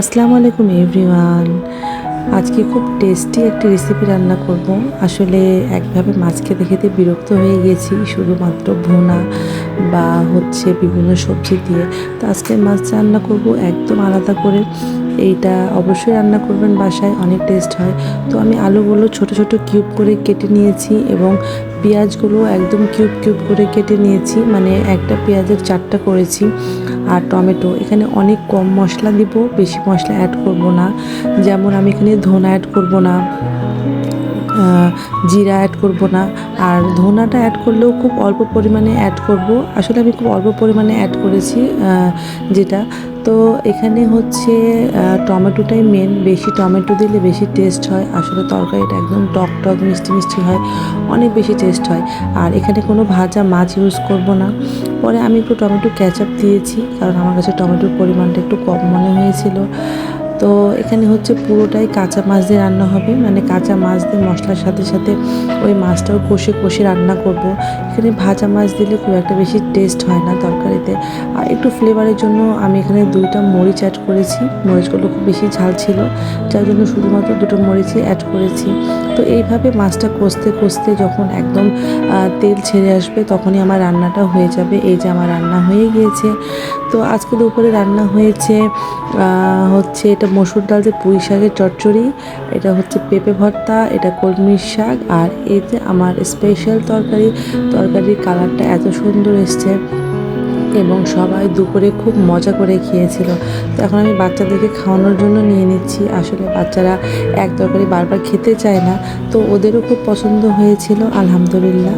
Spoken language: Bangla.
আসসালামু আলাইকুম এভরিওয়ান। আজকে খুব টেস্টি একটি রেসিপি রান্না করব। আসলে একভাবে মাছ খেতে খেতে বিরক্ত হয়ে গেছি, শুধুমাত্র ভুনা বা হচ্ছে বিভিন্ন সবজি দিয়ে। তো আজকে মাছ রান্না করব একদম আলাদা করে। এইটা অবশ্যই রান্না করবেন বাসায়, অনেক টেস্ট হয়। তো আমি আলুগুলো ছোট ছোট কিউব করে কেটে নিয়েছি এবং পেঁয়াজগুলো একদম কিউব কিউব করে কেটে নিয়েছি। মানে একটা পেঁয়াজের চারটা করেছি। আর টমেটো। এখানে অনেক কম মশলা দিব, বেশি মশলা অ্যাড করব না। যেমন আমি এখানে ধনা অ্যাড করব না জিরা অ্যাড করব না। আর ধনাটা অ্যাড করলেও খুব অল্প পরিমাণে অ্যাড করব। আসলে আমি খুব অল্প পরিমাণে অ্যাড করেছি যেটা তো এখানে হচ্ছে টমেটোটাই মেন বেশি টমেটো দিলে বেশি টেস্ট হয়। আসলে তরকারিটা একদম টক টক, মিষ্টি মিষ্টি হয়। অনেক বেশি টেস্ট হয়। আর এখানে কোনো ভাজা মাছ ইউজ করব না। পরে আমি একটু টমেটো ক্যাচআপ দিয়েছি। কারণ আমার কাছে টমেটোর পরিমাণটা একটু কম মনে হয়েছিল। তো এখানে হচ্ছে পুরোটাই কাঁচা মাছ দিয়ে রান্না হবে। মানে কাঁচা মাছ দিয়ে মশলার সাথে সাথে ওই মাছটাও কষে কষে রান্না করব। এখানে ভাজা মাছ দিলে খুব একটা বেশি টেস্ট হয় না তরকারিতে। আর একটু ফ্লেভারের জন্য আমি এখানে দুইটা মরিচ অ্যাড করেছি। মরিচগুলো খুব বেশি ঝাল ছিল। যার জন্য শুধুমাত্র দুটো মরিচই অ্যাড করেছি। তো এইভাবে মাছটা কষতে কষতে যখন একদম তেল ছেড়ে আসবে তখনই আমার রান্নাটা হয়ে যাবে। এই যে আমার রান্না হয়ে গিয়েছে। তো আজকে দুপুরে রান্না হয়েছে হচ্ছে এটা মসুর ডাল যে পুঁই শাকের চচ্চড়ি, এটা হচ্ছে পেঁপে ভর্তা, এটা কলমির শাক, আর যে আমার স্পেশাল তরকারি, তরকারির কালারটা এত সুন্দর এসছে এবং সবাই দুপুরে খুব মজা করে খেয়েছিল। তো এখন আমি বাচ্চাদেরকে খাওয়ানোর জন্য নিয়ে নিচ্ছি। আসলে বাচ্চারা এক তরকারি বারবার খেতে চায় না, তো ওদেরও খুব পছন্দ হয়েছিল, আলহামদুলিল্লাহ।